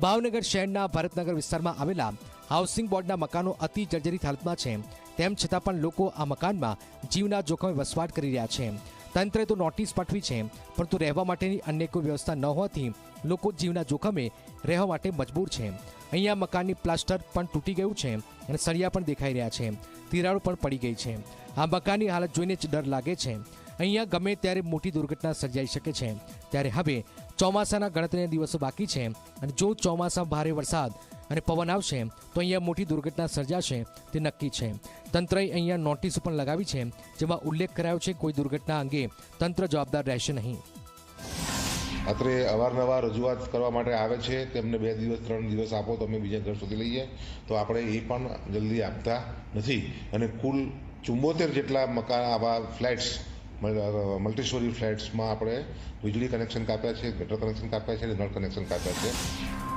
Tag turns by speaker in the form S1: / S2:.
S1: ભાવનગર શહેરના ભરતનગર વિસ્તારમાં આવેલા હાઉસિંગ બોર્ડના મકાનો અતિ જર્જરિત હાલતમાં છે. તેમ છતાં પણ લોકો આ મકાનમાં જીવના જોખમે વસવાટ કરી રહ્યા છે. તંત્રે તો નોટિસ પાઠવી છે, પરંતુ રહેવા માટેની અન્ય કોઈ વ્યવસ્થા ન હોવાથી લોકો જીવના જોખમે રહેવા માટે મજબૂર છે. અહીંયા મકાનની પ્લાસ્ટર પણ તૂટી ગયું છે અને સળિયા પણ દેખાઈ રહ્યા છે. તિરાડો પણ પડી ગઈ છે. આ મકાનની હાલત જોઈને જ ડર લાગે છે. અહીંયા ગમે ત્યારે મોટી દુર્ઘટના સર્જાઈ શકે છે. ત્યારે હવે ચોમાસાના ગણતરીના દિવસો બાકી છે અને જો ચોમાસા ભારે વરસાદ અને પવન આવશે, તો અહીંયા મોટી દુર્ઘટના સર્જાશે તે નક્કી છે. તંત્રએ અહીંયા નોટિસ પણ લગાવી છે, જેમાં ઉલ્લેખ કરાયો છે કોઈ દુર્ઘટના અંગે તંત્ર જવાબદાર રહેશે નહીં.
S2: અત્રે અવારનવાર રજૂઆત કરવા માટે આવે છે, તેમને બે દિવસ, ત્રણ દિવસ આપો, તો અમે બીજા ઘર સુધી લઈએ. તો આપણે એ પણ જલ્દી આપતા નથી. અને કુલ ચુંબોતેર જેટલા મકાન, આવા ફ્લેટ્સ મલ્ટી સ્ટોરી ફ્લેટ્સમાં આપણે વીજળી કનેક્શન કાપ્યા છે, ગટર કનેક્શન કાપ્યા છે નળ કનેક્શન કાપ્યા છે.